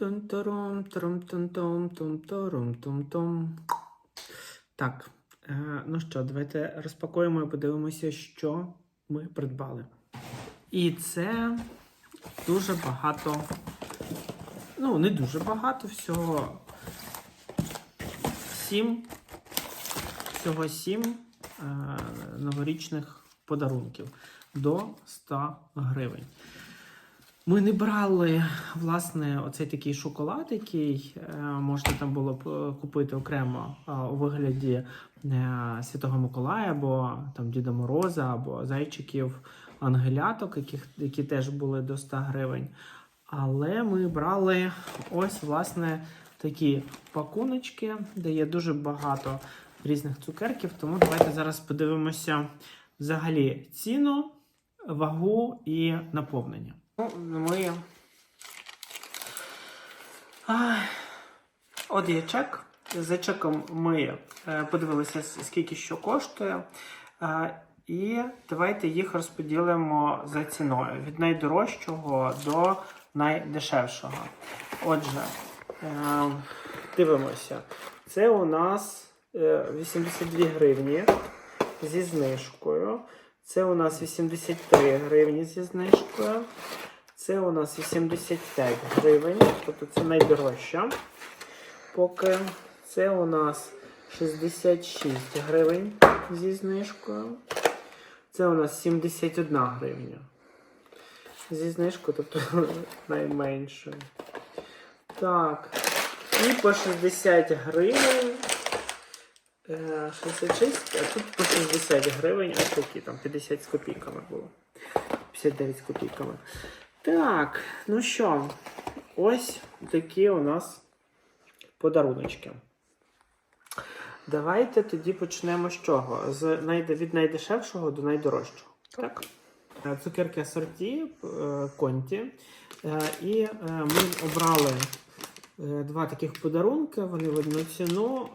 Тун-турум, турум-тун-тум, тум-турум-тум-тум. Так, е, ну що, давайте розпакуємо і подивимося, що ми придбали. І це дуже багато. Ну, не дуже багато, всього сім. Всього сім е, новорічних подарунків до 100 гривень. Ми не брали власне оцей такий шоколад, який е, можна там було б е, купити окремо е, у вигляді Святого Миколая, або там Діда Мороза, або зайчиків ангеляток, яких, які теж були до 100 гривень. Але ми брали ось власне такі пакуночки, де є дуже багато різних цукерків. Тому давайте зараз подивимося взагалі ціну, вагу і наповнення. Ну, ми. От є чек. За чеком ми е, подивилися, скільки що коштує. Е, І давайте їх розподілимо за ціною від найдорожчого до найдешевшого. Отже, е, дивимося. Це у нас е, 82 гривні зі знижкою. Це у нас 83 гривні зі знижкою. Це у нас 85 гривень, тобто це найдорожча. Поки це у нас 66 гривень зі знижкою. Це у нас 71 гривня. Зі знижкою, тобто найменше. Так. І по 60 гривень. Е, 66, а тут по 60 гривень, ось такі там 50 з копійками було. 59 з копійками. Так, ну що, ось такі у нас подаруночки. Давайте тоді почнемо з чого? З найде- від найдешевшого до найдорожчого. Так. Е, Цукерки асорті, е, конті. Е, І ми обрали два таких подарунки, вони в одну ціну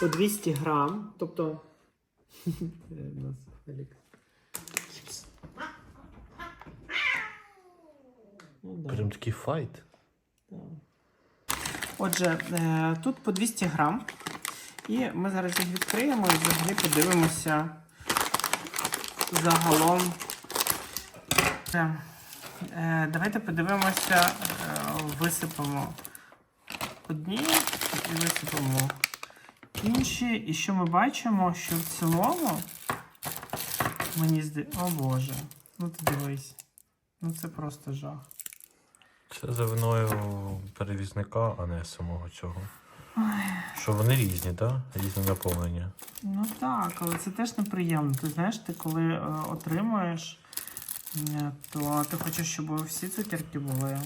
по 200 грам. Тобто. Нас Ну, да. Прям такий файт. Отже, е, тут по 200 грам. І ми зараз їх відкриємо і взагалі подивимося загалом. Е, е, давайте подивимося, висипемо одні і висипемо інші. І що ми бачимо, що в цілому мені здається. О Боже, ну ти дивись. Ну це просто жах. Це за виною перевізника, а не самого цього. Що вони різні, так? Різне наповнення. Ну так, але це теж неприємно. Ти знаєш, ти коли е, отримуєш, е, то ти хочеш, щоб всі цукерки були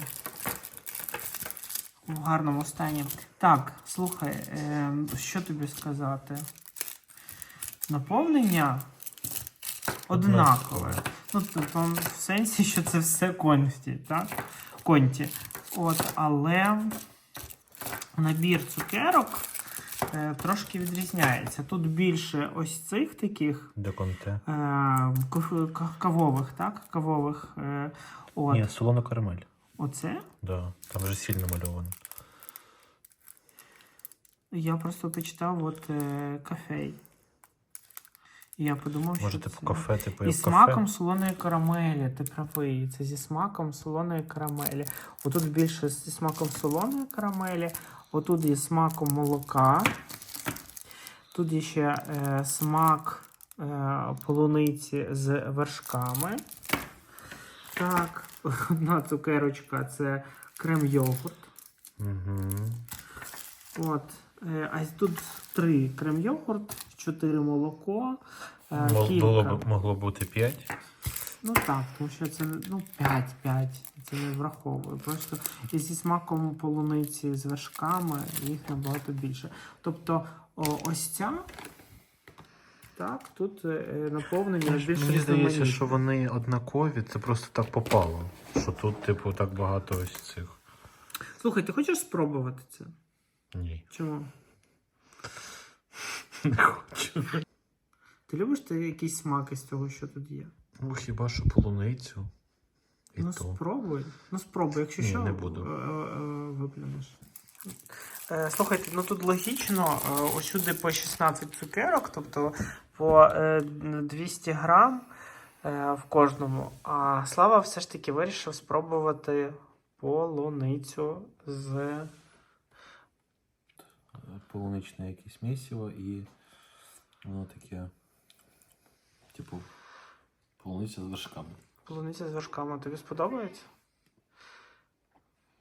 в гарному стані. Так, слухай, е, що тобі сказати? Наповнення однакове. Ну, тобто, в сенсі, що це все конфті, так? Конті. От, але набір цукерок е, трошки відрізняється. Тут більше ось цих таких Деконте. е, кав- ка- кавових, так? Кавових. Е, от. Ні, солона карамель. Оце? Да, там вже сильно мальовано. Я просто почитав от е, кафей. І я подумав, Може, що типу це... кафе, типу І як смаком кафе. солоної карамелі, ти правий. Це зі смаком солоної карамелі. Отут більше зі смаком солоної карамелі, отут є смаком молока. Тут є ще е, смак е, полуниці з вершками. Так, одна цукерочка це крем-йогурт. Угу. От. Е, а тут три крем-йогурт, чотири молоко, е, кілька. Було б, могло бути 5. Ну так, тому що це ну, 5-5, це не враховує. Просто і зі смаком полуниці з вершками їх набагато більше. Тобто о, ось ця, так, тут е, наповнення більше Мені здається, що вони однакові, це просто так попало. Що тут, типу, так багато ось цих. Слухай, ти хочеш спробувати це? Ні. Чому? Не хочу. Ти любиш ти якийсь смак із того, що тут є? Ну, хіба що полуницю. І ну то. спробуй. Ну спробуй, якщо Ні, що, не буду. е, е, Е, Слухайте, ну тут логічно, усюди по 16 цукерок, тобто по е, 200 грам в кожному. А Слава все ж таки вирішив спробувати полуницю з. Полуничне якесь місиво і воно таке, типу, полуниця з вершками. Полуниця з вершками. Тобі сподобається?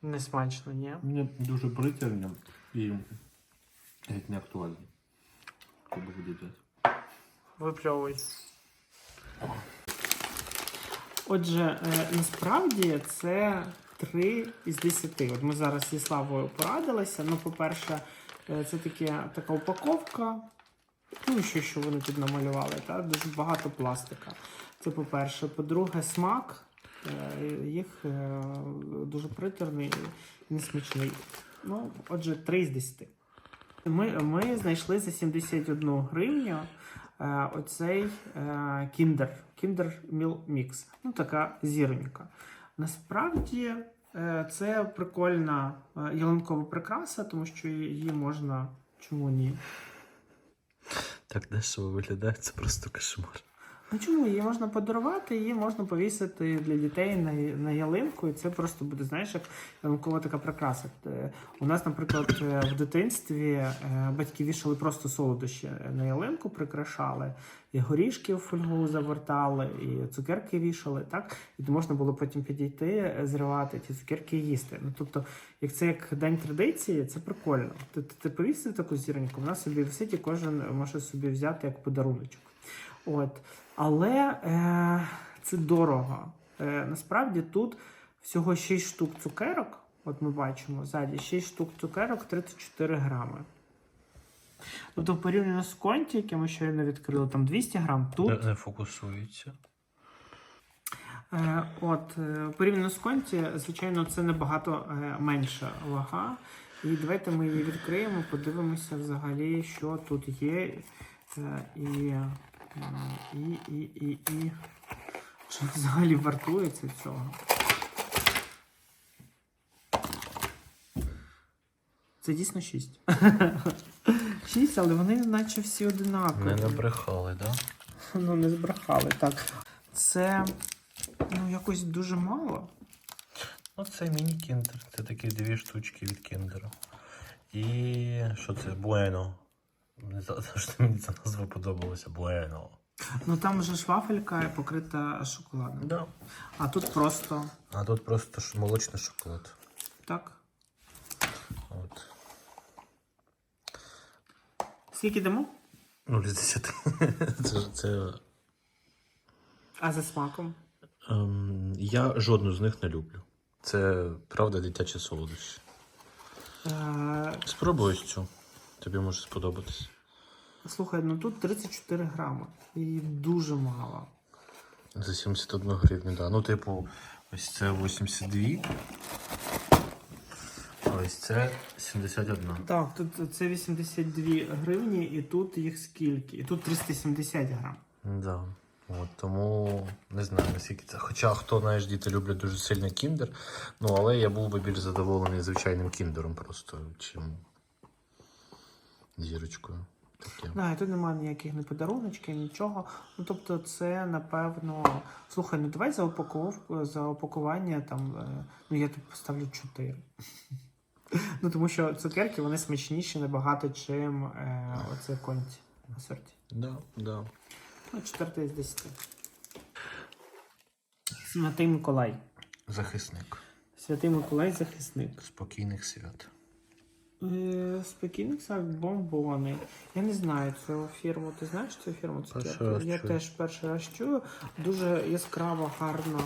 Не смачно, ні? Мені дуже притерно і геть не актуально. Коли буде взяти. Випльовуй. Отже, е, насправді це 3 із 10. От ми зараз зі Славою порадилися. Ну, по-перше, це таке, така упаковка. Ну, і що, що вони тут намалювали, та? дуже багато пластика. Це по-перше. По-друге, смак. е, Їх е, дуже приторний і несмачний. Ну, отже, 3 із 10. Ми, ми знайшли за 71 гривню е, оцей е, Kinder, Kinder Meal Mix. Ну, така зіронька. Насправді е, це прикольна е, ялинкова прикраса, тому що її можна. Чому ні? Так дешево виглядає, це просто кошмар. Ну чому її можна подарувати, її можна повісити для дітей на, на ялинку, і це просто буде, знаєш, як ялинкова така прикраса. Е, У нас, наприклад, е, в дитинстві е, батьки вішали просто солодощі на ялинку, прикрашали, і горішки в фольгу завертали, і цукерки вішали, так? І можна було потім підійти, е, зривати ті цукерки і їсти. Ну тобто, як це як день традиції, це прикольно. Ти, ти, ти повісив таку зіроньку, вона собі висить, і кожен може собі взяти як подаруночок. От. Але е, це дорого. Е, насправді тут всього 6 штук цукерок. От ми бачимо ззаді 6 штук цукерок 34 грами. Тобто порівняно з конті, яке ми щойно відкрили, там 200 грам. Тут Не, не фокусується. Е, От, е, порівняно з конті, звичайно, це набагато е, менша вага. І давайте ми її відкриємо, подивимося взагалі, що тут є. Е, І, і, і, і, і що взагалі вартується цього. Це дійсно 6. 6, але вони наче всі одинакові. Не набрехали, да? Ну, не збрехали, так. Це ну, якось дуже мало. Ну, це міні-кіндер. Це такі дві штучки від кіндера. І що це? Буено. Не що мені ця назва подобалася. Буено. Ну там вже ж вафелька покрита шоколадом. Да. А тут просто А тут просто молочний шоколад. так. От. Скільки дамо? Ну, з 10. це, це, А за смаком? ем, я жодну з них не люблю. Це правда дитяче солодощі. Е, Спробуй ось цю. Тобі може сподобатись. слухай, ну тут 34 грами. І дуже мало. За 71 гривню, да. Ну, типу, ось це 82. А ось це 71. Так, тут це 82 гривні, і тут їх скільки? І тут 370 грам. Да. От, тому не знаю, наскільки це. Хоча хто знаєш, діти люблять дуже сильно кіндер. Ну, але я був би більш задоволений звичайним кіндером просто, чим зірочкою. Таке. Да, і тут немає ніяких не подаруночків, нічого. Ну тобто, це напевно. Слухай, ну давай за упаковку, за упакування там. е, Ну я тут поставлю 4. Ну тому що цукерки вони смачніші набагато, чим е, оце конті на сорті. Да, да. Ну, 4 з 10. Святий Миколай. Захисник. Святий Миколай захисник. Спокійних свят. Е, Спокійник сак бомбони. Я не знаю цю фірму. Ти знаєш цю фірму? Цукерки? Я теж перший раз чую. Дуже яскрава, гарна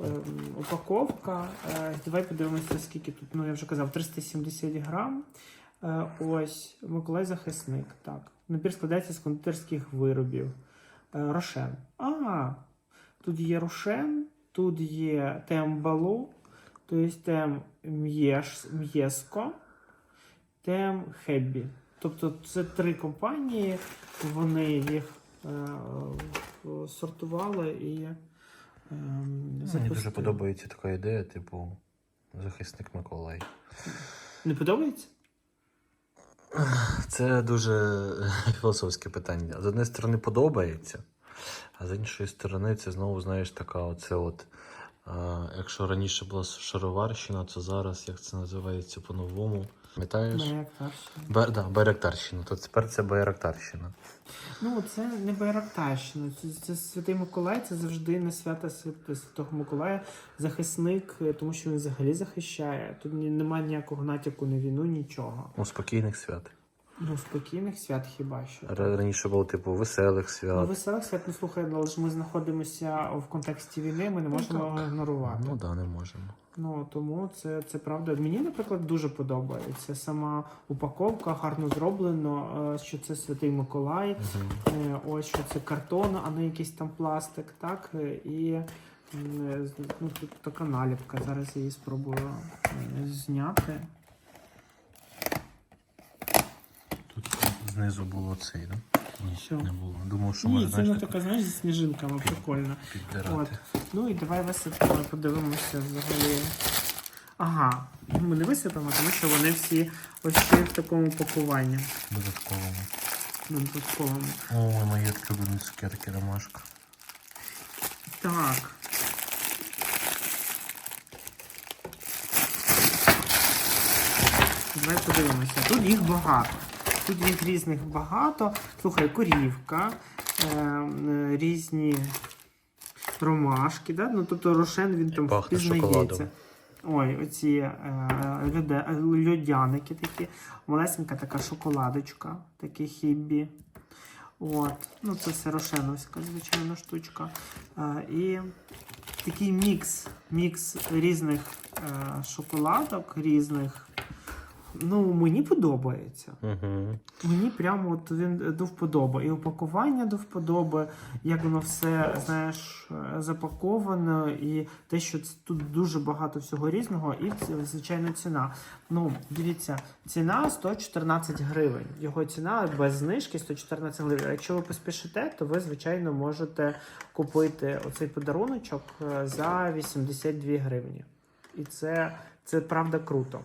ем, упаковка. Е, давай подивимося, скільки тут. Ну, я вже казав, 370 грам. Е, ось, Миколай захисник. Так. Набір складається з кондитерських виробів. Е, Рошен. А, тут є Рошен, тут є тембалу, тобто тем м'єш, м'єско. Тем Хеббі. Тобто це три компанії, вони їх е, е, сортували і е, Мені запустили. дуже подобається така ідея, типу, захисник Миколай. Не подобається? Це дуже філософське питання. З однієї сторони подобається, а з іншої сторони, це знову, знаєш, така оце от. А, якщо раніше була шароварщина, то зараз, як це називається по-новому, пам'ятаєш? Байрактарщина. Бер, да, Байрактарщина, то тепер це Байрактарщина. Ну, це не Байрактарщина. Це, це Святий Миколай, це завжди не свята Свят- Святого Миколая, захисник, тому що він взагалі захищає. Тут немає ніякого натяку на війну, нічого. У спокійних свят. Ну, спокійних свят хіба що. Раніше було типу веселих свят. Ну, веселих свят, ну слухай, але ж ми знаходимося в контексті війни, ми не можемо його ігнорувати. Ну так, да, не можемо. Ну тому це, це правда. Мені, наприклад, дуже подобається. Сама упаковка гарно зроблено, е, що це Святий Миколай, Угу. ось що це картон, а не якийсь там пластик, так? е, І ну, тут така наліпка. Зараз я її спробую зняти. Тут знизу було цей, да? Ні, Що? не було. Думав, що Ні, може це не така, знаєш, зі сніжинками, прикольно. От. Ну і давай висипемо, подивимося взагалі. Ага, ми не висипемо, тому що вони всі ось ще в такому пакуванні. Додатковому. Додатковому. О, мої улюблені цукерки ромашка. Так. Давай подивимося. Тут їх багато. Тут їх різних багато. Слухай, корівка, е, е, різні ромашки, да? ну, тобто рошен він там пахне впізнається. Ой, оці е, льоде- льодяники такі. Малесенька така шоколадочка, такі хібі. От. Ну, це все рошеновська, звичайно, штучка. Е, і такий мікс, мікс різних е, шоколадок, різних. Ну, мені подобається. Угу. Мені прямо от він до вподоби. І упакування до вподоби, як воно все, знаєш, запаковано, і те, що тут дуже багато всього різного, і звичайно ціна. Ну, дивіться, ціна 114 гривень. Його ціна без знижки 114 гривень. Якщо ви поспішите, то ви, звичайно, можете купити оцей подаруночок е, за 82 гривні. І це, це правда круто.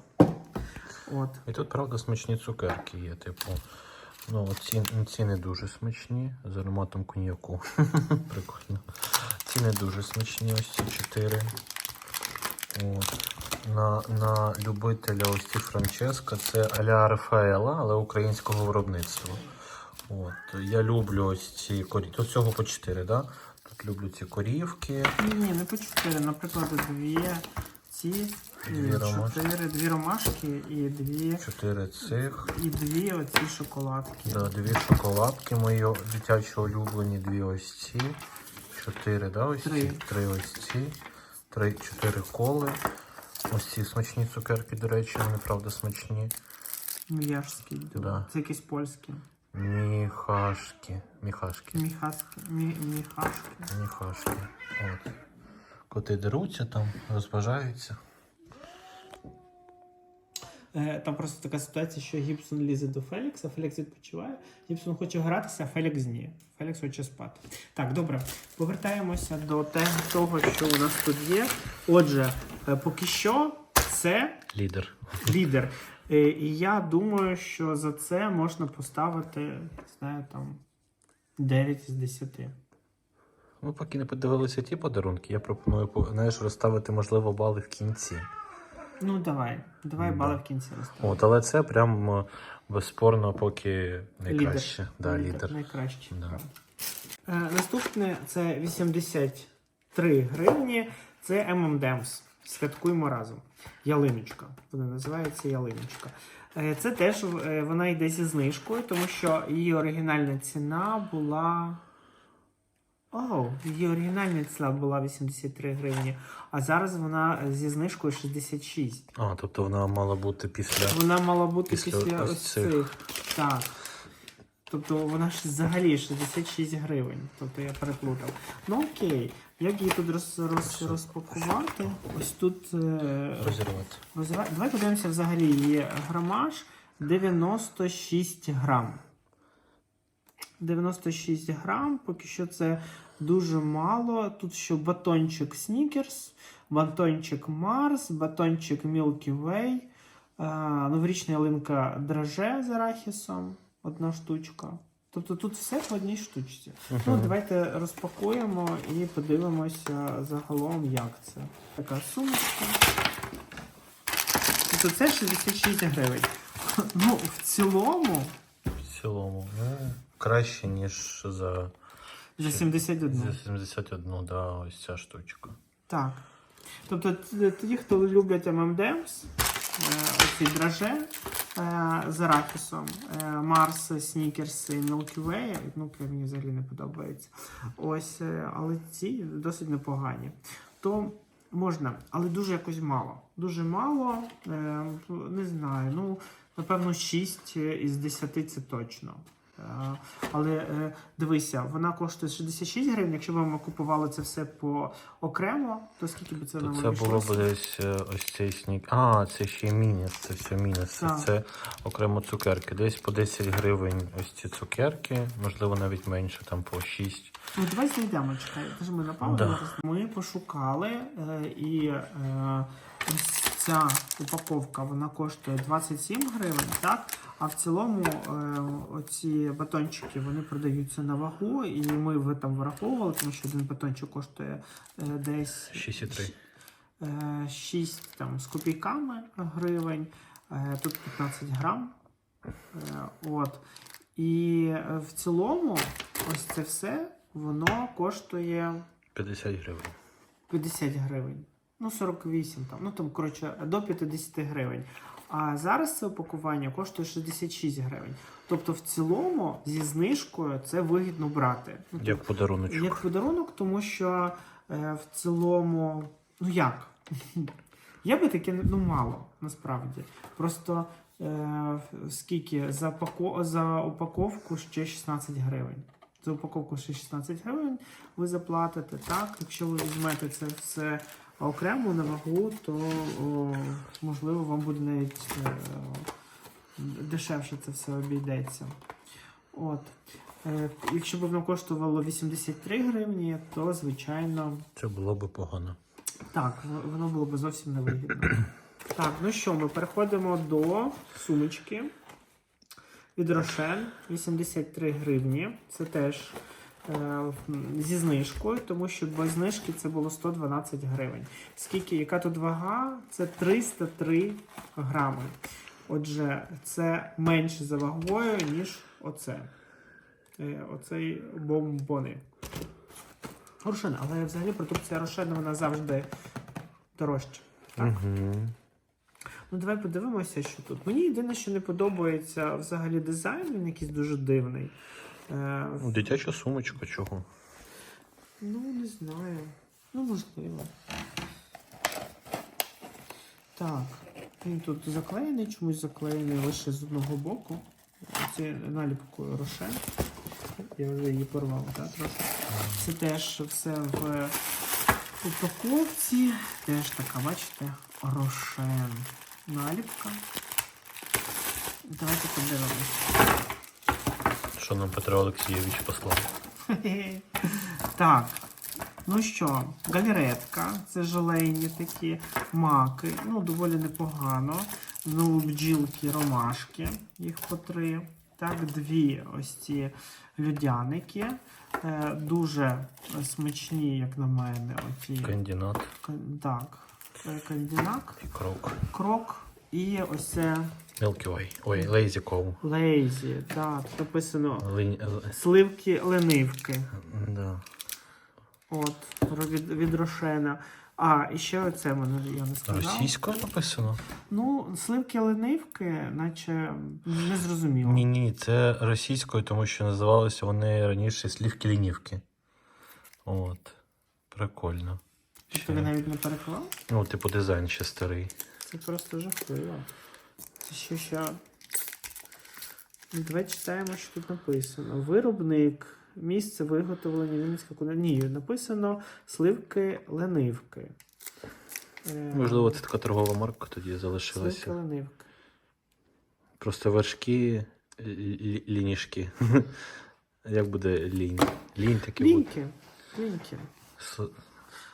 От. І тут, правда, смачні цукерки є, типу. Ну, ці, ці не дуже смачні, з ароматом коньяку. Прикольно. Ці не дуже смачні, ось ці чотири. От. На, на любителя ось ці Франческа це аля Рафаела, але українського виробництва. От. Я люблю ось ці корі. Тут всього по 4, да? Тут люблю ці корівки. Ні, ні, не по чотири. Наприклад, дві ці Дві ромашки. чотири, дві ромашки і дві, 4 цих. і дві оці шоколадки. Да, дві шоколадки мої дитячі улюблені, дві ось ці. Чотири, да, ось Три. ці. Три ось ці. Три, чотири коли. Ось ці смачні цукерки, до речі, вони правда смачні. М'яжські. Да. Це якісь польські. Міхашки. Міхашки. Міхаски. Мі, міхашки. Міхашки. От. Коти деруться там, розважаються. Е, Там просто така ситуація, що Гібсон лізе до Фелікса, Фелікс відпочиває. Гібсон хоче гратися, а Фелікс ні. Фелікс хоче спати. Так, добре. Повертаємося до того, що у нас тут є. Отже, е, поки що це Лідер. лідер. Е, І я думаю, що за це можна поставити, не знаю, там 9 з 10. Ми поки не подивилися ті подарунки, я пропоную знаєш, розставити, можливо, бали в кінці. Ну, давай. Давай Да. бали в кінці розставимо. От, але це прям е, безспорно поки найкраще. Да, лідер. Найкраще. Да. Е, наступне це 83 гривні. Це M&M's. Святкуємо разом. Ялиночка. Вона називається ялиночка. Е, Це теж е, вона йде зі знижкою, тому що її оригінальна ціна була. О, її оригінальна ціна була 83 гривні, а зараз вона зі знижкою 66. А, тобто вона мала бути після. Вона мала бути Після після, ось цих. цих. Так. Тобто вона ж взагалі 66 гривень. Тобто я переплутав. Ну окей. Як її тут роз, роз, розпакувати? Ось тут. Е, Розірвати. розрива- Давай подивимося взагалі її грамаж 96 грам. 96 грам, поки що це дуже мало. Тут ще батончик Snickers, батончик Mars, батончик Milky Way, новорічна ялинка драже з арахісом, одна штучка. Тобто тут все по одній штучці. Ну, давайте розпакуємо і подивимося загалом, як це. Така сумочка. Тобто це 66 гривень. Ну, в цілому В цілому, ну, краще, ніж за, за 71. за 71, да, ось ця штучка. Так. Тобто ті, хто люблять ММДМС, оці драже е, з арахісом, е, Марс, Снікерси, Milky Way, ну, мені взагалі не подобається. Ось, е, але ці досить непогані. То можна, але дуже якось мало. Дуже мало, е, не знаю, ну, напевно, 6 із 10 це точно. Е, Але е, дивися, вона коштує 66 гривень. Якщо б ми купували це все по окремо, то скільки б це То нам це було б десь е, ось цей снік. А, це ще мінус, це все мінус. Так. Це окремо цукерки. Десь по 10 гривень ось ці цукерки, можливо, навіть менше, там по 6. Ну, давай знайдемо, чекай. Тож ми на паузу Да. Ми пошукали, і ось ця упаковка вона коштує 27 гривень, так? А в цілому е, оці батончики вони продаються на вагу, і ми в там враховували, тому що один батончик коштує е, десь 6,3. е, 6 там, з копійками гривень, е, тут 15 грам. Е, От. І е, в цілому, ось це все воно коштує 50 гривень. 50 гривень. Ну, 48 там. Ну там, коротше, до 50 гривень. А зараз це упакування коштує 66 гривень. Тобто, в цілому, зі знижкою це вигідно брати. Ну, Як подаруночок. як подарунок, тому що е, в цілому, ну як? Я би таке ну мало, насправді. Просто е, скільки за, пако, за упаковку ще 16 гривень. За упаковку ще 16 гривень ви заплатите. Так, якщо ви візьмете це все окремо на вагу, то о, можливо вам буде навіть е, дешевше це все обійдеться. От. Е, Якщо б воно коштувало 83 гривні, то звичайно Це було б погано. так, воно було б зовсім невигідно. Так, ну що, ми переходимо до сумочки від Рошен 83 гривні. Це теж зі знижкою, тому що без знижки це було 112 гривень. Скільки, яка тут вага? Це 303 грами. Отже, це менше за вагою, ніж оце. Е, оцей бомбони. Рошен, але взагалі продукція Рошен вона завжди дорожча. Так. Угу. Ну давай подивимося, що тут. Мені єдине, що не подобається взагалі дизайн, він якийсь дуже дивний. Е, Дитяча сумочка чого? ну, не знаю. Ну, можливо. Так. Він тут заклеєний, чомусь заклеєний лише з одного боку. Це наліпкою Рошен. Я вже її порвав, так, трохи. Це теж все в упаковці. Теж така, бачите, Рошен. Наліпка. Давайте подивимось. Що нам Петро Олексійович послав? Так. Ну що, галеретка, це желейні такі маки. Ну, доволі непогано. Ну, бджілки, ромашки, їх по три. Так, дві ось ці людяники. Е, дуже смачні, як на мене, оті. Кандинат кан- Так, е, кандинак, і крок. крок і ось це Milky. Ой, Lazy Cow. лейзі. Так, тут написано Линь... сливки ленивки. Да. От, від, від Рошена. А, і ще оце мене я не сказав. Російською написано? Ну, сливки ленивки, наче не зрозуміло. Ні, ні, це російською, тому що називалися вони раніше слівки лінівки. От. Прикольно. Ти навіть не переклав? Ну, типу, дизайн ще старий. Це просто жахливо. Ще Давай читаємо, що тут написано. Виробник, місце виготовлення Вінницька куди. Ні, написано сливки ленивки. Е, Можливо, це така торгова марка тоді Сливки залишилася. ленивки. Просто вершки, лі- лі- лінішки. Як буде лінь? Лінь такі будуть. Ліньки. Ліньки. С-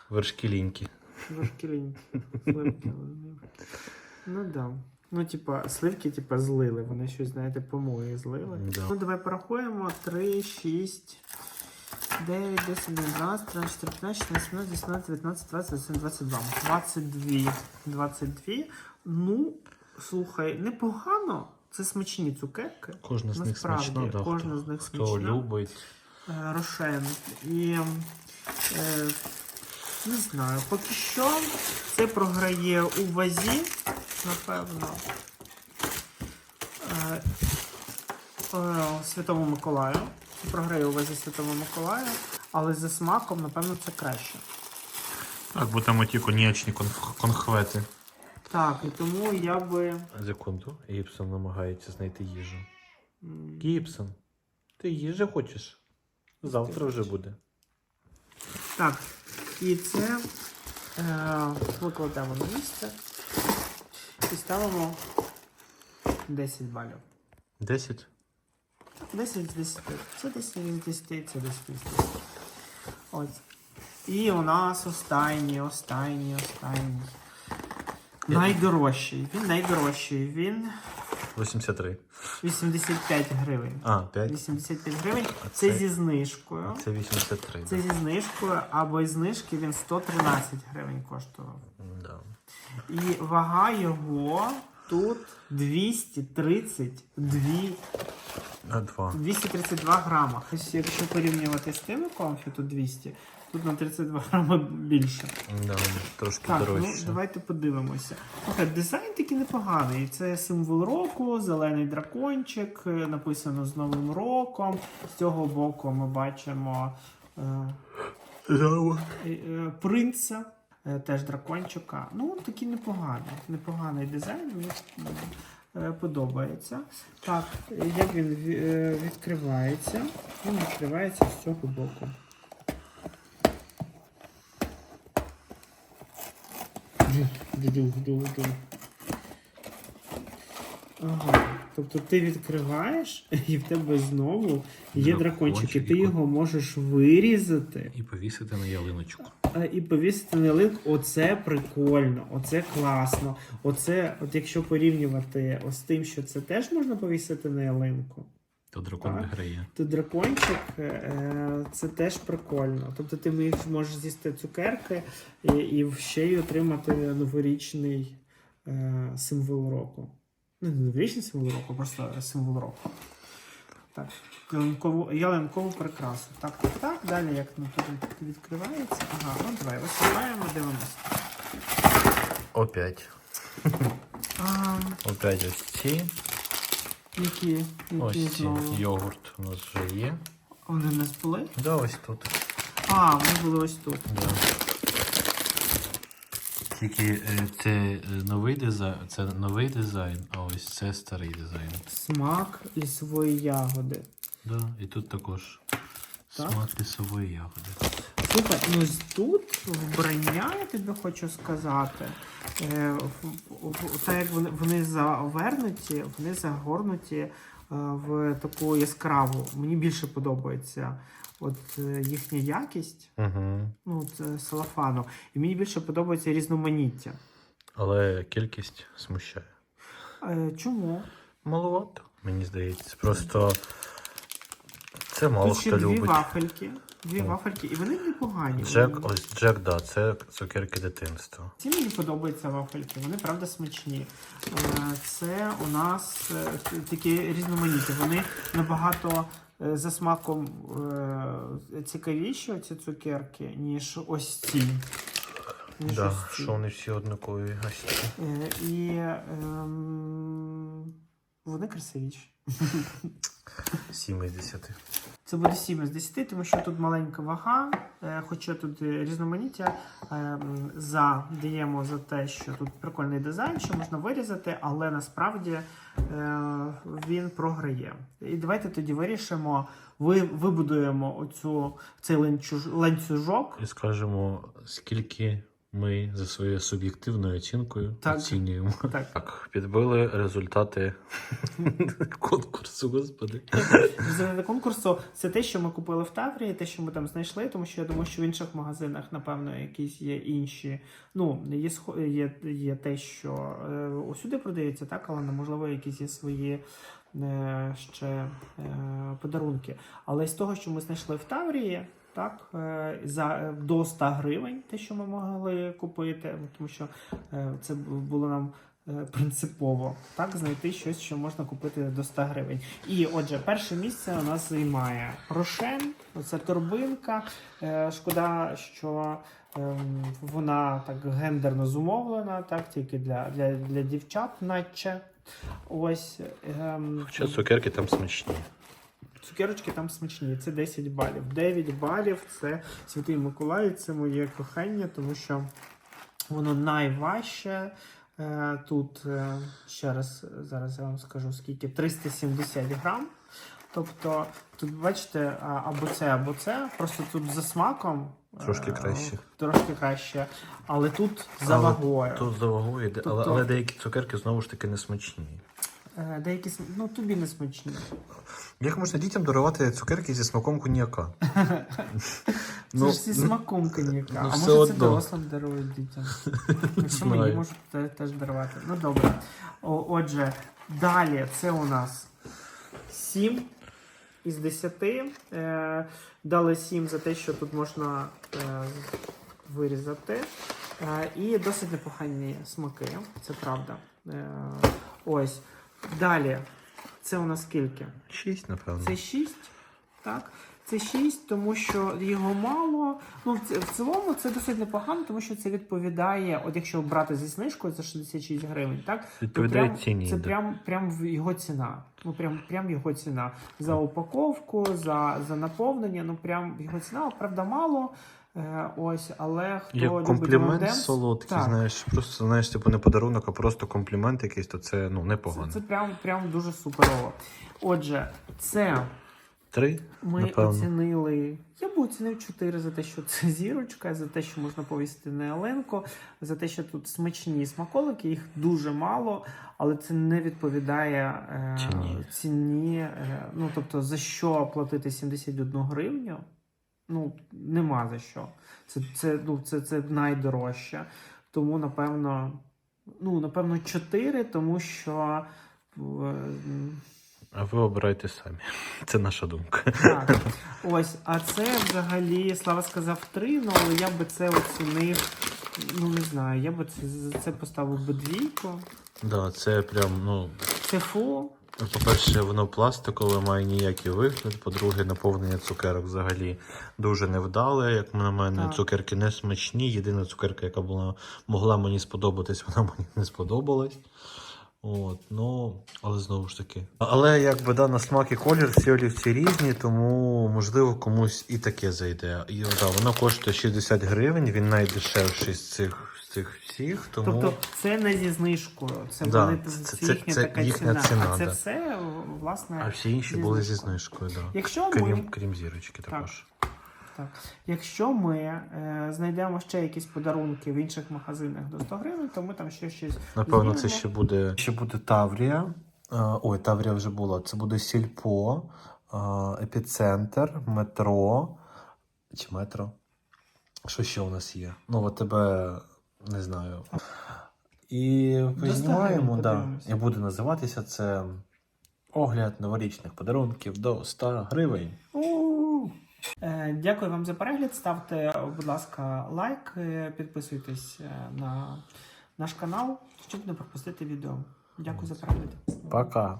Вершки ліньки. Трошки ліньки. Сливки ленивки. Ну да. Ну, типа, сливки, типа, злили. Вони щось, знаєте, помої злили. Да. Ну, давай порахуємо. 3, 6, 9, 10, 11, 12, 13, 14, 15, 16, 17, 19, 20, 21, 22. 22. 22. Ну, слухай, непогано. Це смачні цукерки. Кожна з них Насправді, смачна, да, кожна хто, з них хто смачна. любить. Е, Рошен. І е, не знаю, поки що це програє у вазі, напевно. Е, е, Святому Миколаю. Це програє у вазі Святому Миколаю, але за смаком, напевно, це краще. Так, бо там оті конячні конхвети. Так, і тому я би. Секунду, Гібсон намагається знайти їжу. м, Гібсон, ти їжі хочеш? Завтра вже буде. Так, і це е, викладемо на місце і ставимо 10 балів. 10? 10 з 10. Це 10 з 10, це 10 з 10. Ось. І у нас останній, останній, останній. Найдорожчий. Він найдорожчий. Він 83. 85 гривень. А, 5. 85 гривень. А Це це- зі знижкою. Це 83. Це зі знижкою, а без знижки він 113 гривень коштував. Да. І вага його тут 232, А 2. 232 грама. Ось якщо порівнювати з тими комфі, тут 200, тут на 32 грама більше. Да, трошки Так, ну давайте подивимося. Окей, дизайн такий непоганий. Це символ року, зелений дракончик, е, написано з Новим роком. З цього боку ми бачимо е, е, е, принца, теж дракончика. Ну, такий непоганий. Непоганий дизайн, подобається. Так, е, як він е, відкривається? Він відкривається з цього боку. Ага. Тобто ти відкриваєш, і в тебе знову є дракончик, і ти його можеш вирізати. І повісити на ялиночку. І повісити на линк, оце прикольно, оце класно. Оце, от якщо порівнювати з тим, що це теж можна повісити на ялинку, То дракон Так. виграє. то дракончик е, це теж прикольно. Тобто ти можеш з'їсти цукерки і, і ще й отримати новорічний е, символ року. Ну, не новорічний символ року, а просто символ року. Так, ялинкову, ялинкову прикрасу. Так, так, так. Далі як ну, тут відкривається. Ага, ну давай висипаємо, дивимося. Опять. А, Опять ось ці. які, які Ось ці. знову? Йогурт у нас вже є. Вони в нас були? Да, ось тут. А, вони були ось тут. Да. Тільки це е, новий дизайн, це новий дизайн, а ось це старий дизайн. Смак лісової ягоди. Да, і тут також Так? смак лісової ягоди. Слухай, ну тут вбрання, я тобі хочу сказати. Е, Так як вони, вони завернуті, вони загорнуті в таку яскраву. Мені більше подобається от е, їхня якість, Угу. ну, от салафану. І мені більше подобається різноманіття. Але кількість смущає. Е, Чому? Маловато, мені здається. Просто це мало Тут ще хто дві любить. вафельки. Дві вафельки, і вони непогані. Джек, ось Джек, да, це цукерки дитинства. Ці мені подобаються вафельки, вони правда смачні. Е, Це у нас е, такі різноманітні. Вони набагато е, за смаком цікавіші, ці цукерки, ніж ось ці. Ніж Да, ось ці. що вони всі однакові. Ось ці. І ем, вони красивіші. 7 із 10. Це буде 7 з 10, тому що тут маленька вага, е, хоча тут е, різноманіття. е, За даємо за те, що тут прикольний дизайн, що можна вирізати, але насправді він програє. І давайте тоді вирішимо, ви, вибудуємо оцю, цей ланцюж, ланцюжок. І скажемо, скільки Ми за своєю суб'єктивною оцінкою Так. оцінюємо. Так. Так, підбили результати конкурсу, господи. Результати конкурсу це те, що ми купили в Таврії, те, що ми там знайшли, тому що я думаю, що в інших магазинах, напевно, якісь є інші. Ну, є, схо- є, є те, що е, усюди продається, так, але можливо, якісь є свої е, ще е, подарунки. Але з того, що ми знайшли в Таврії. Так, е, за е, до 100 гривень, те, що ми могли купити, ну, тому що е, це було нам принципово так знайти щось, що можна купити до 100 гривень. І отже, перше місце у нас займає Рошен, це торбинка. Шкода, що ем, вона так гендерно зумовлена, так тільки для, для, для дівчат, наче. Ось ем, Хоча цукерки там смачні. Цукерочки там смачні, це 10 балів. 9 балів це Святий Миколай, це моє кохання, тому що воно найважче. Е, Тут е, ще раз зараз я вам скажу скільки 370 грам. Тобто тут бачите, або це, або це. Просто тут за смаком Трошки е, краще. Трошки краще. Але тут за Але вагою. Тут за вагою, йде, але, Тобто- але деякі цукерки знову ж таки не смачні. Е, Деякі см- ну тобі не смачні. Як можна дітям дарувати цукерки зі смаком коньяка? Це ж зі смаком коньяка. ну, а може це дорослим дарують дітям. Якщо мені можуть теж дарувати. Ну добре. О, отже, далі це у нас 7 із 10. Е, дали 7 за те, що тут можна е, вирізати. І досить непогані смаки, це правда. Ось. Далі. Це у нас скільки? Шість, напевно. Це 6, так? Це 6, тому що його мало. Ну, в цілому це досить непогано, тому що це відповідає, от якщо брати зі знижкою за 66 гривень, так? Відповідає прям, ціні, Це да. прям, прям його ціна. Ну, прям, прям його ціна. За упаковку, за, за наповнення, ну прям його ціна, правда, мало. Е, ось, але хто Як любить комплімент M&M's, солодкий, так. знаєш, просто знаєш, типу не подарунок, а просто комплімент якийсь, то це ну непогано. це прям, прям дуже суперово. Отже, це Три, Ми напевно. оцінили. Я б оцінив 4 за те, що це зірочка, за те, що можна повісити на ялинку, за те, що тут смачні смаколики, їх дуже мало, але це не відповідає е, Ціні. ціні. Е, ну тобто, за що платити 71 гривню? Ну, нема за що. Це, це, ну, це, це найдорожче. Тому, напевно, ну, напевно, 4, тому що. е, А ви обирайте самі. Це наша думка. так, ось, а це взагалі, Слава сказав три, ну але я би це оцінив. Ну не знаю, я би це, це поставив би двійку. Да, це прям, ну, Це фу. По-перше, воно пластикове, має ніякий вигляд. По-друге, наповнення цукерок взагалі дуже невдале. Як на мене, Так. цукерки не смачні. Єдина цукерка, яка була, могла мені сподобатись, вона мені не сподобалась. От, ну, але знову ж таки. Але якби да, на смак і колір всі олівці різні, тому можливо комусь і таке зайде. І да, воно коштує 60 гривень, він найдешевший з цих, цих всіх. Тому Тобто це не зі знижкою, це, Да, вони, це- це, це- їхня це така їхня ціна. ціна, а це да. все, власне. а всі інші зі були зі знижкою. да. Якщо крім, ми крім зірочки також. Так. Якщо ми е, знайдемо ще якісь подарунки в інших магазинах до 100 гривень, то ми там ще щось Напевно, це ще буде. Ще буде Таврія. Е, Ой, Таврія вже була. Це буде Сільпо, е, епіцентр, метро. Чи метро? Що ще у нас є? Ну, от тебе не знаю. І знімаємо, да. І буде називатися це огляд новорічних подарунків до 100 гривень. Е, Дякую вам за перегляд. Ставте, будь ласка, лайк, е, підписуйтесь е, на наш канал, щоб не пропустити відео. Дякую за перегляд. Пока!